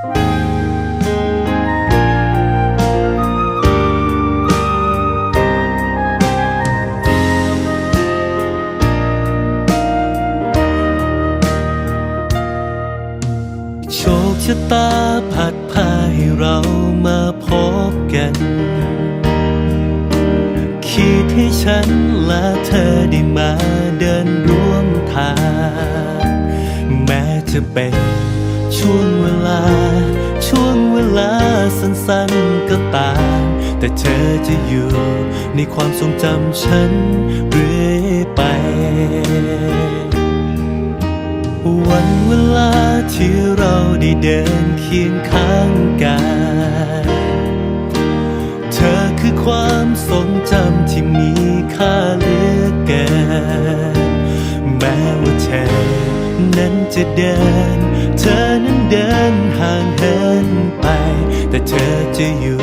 โชคชะตาผัดพาให้เรามาพบกัน คิดให้ฉันและเธอได้มาเดินร่วมทาง ช่วงเวลา ช่วงเวลาสั้นๆก็ตาม แต่เธอจะอยู่ในความทรงจำฉันเรื่อยไป วันเวลาที่เราได้เดินเคียงข้างกัน เธอคือความทรงจำที่มีค่าเหลือเกินแม้ว่าเธอนั้น จะเดิน เธอนั้นเดินห่างเหินไป แต่เธอจะอยู่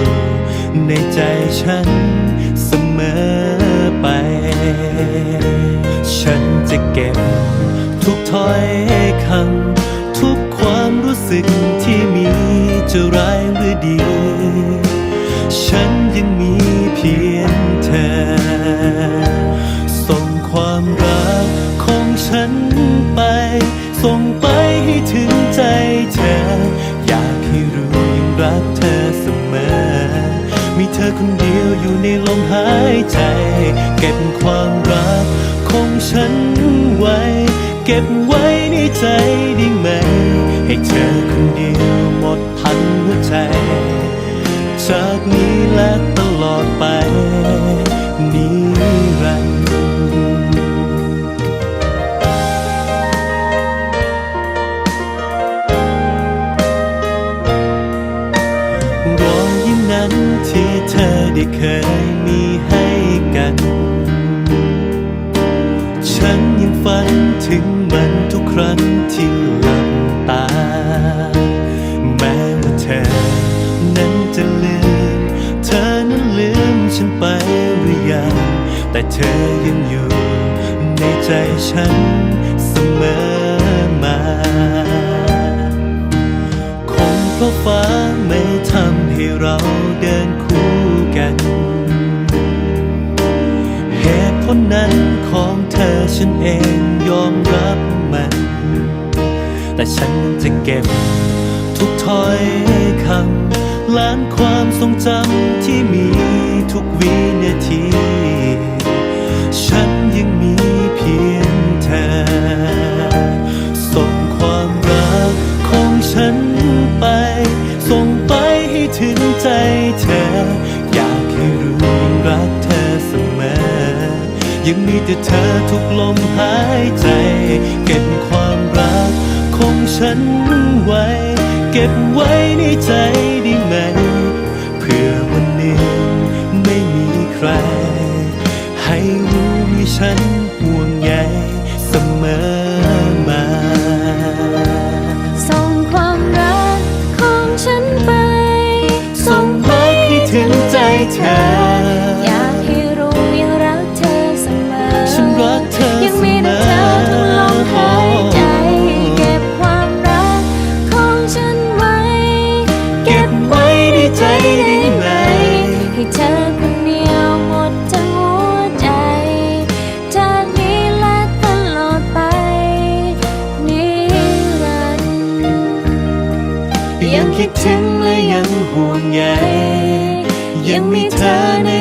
ในใจฉันเสมอไป ฉันจะเก็บทุกถ้อยคำทุกความรู้สึกที่มีจะร้ายหรือดีฉัน ส่งไปให้ถึงใจเธอ อยากให้รู้ยังรักเธอเสมอ มีเธอคนเดียวอยู่ในลมหายใจ เก็บความรักของฉันไว้ เก็บไว้ในใจได้ไหม ให้เธอคนเดียว ได้เคยมีให้กัน ฉันยังฝันถึงมันทุกครั้งที่หลับตา แม้ว่าเธอนั้นจะลืม เธอนั้นลืมฉันไปหรือยัง แต่เธอยังอยู่ในใจฉันเสมอมา นั้นของเธอฉันเองยอมรับมัน แต่ฉันจะเก็บทุกถ้อยคำล้านความทรงจำที่มีทุกวินาที ยังมีแต่เธอทุกลมหายใจ เก็บความรักของฉันไว้ เก็บไว้ในใจได้ไหม เพื่อวันหนึ่งไม่มีใคร ให้รู้มีฉันห่วง คิดถึงและยังห่วงใยยังมีเธอใน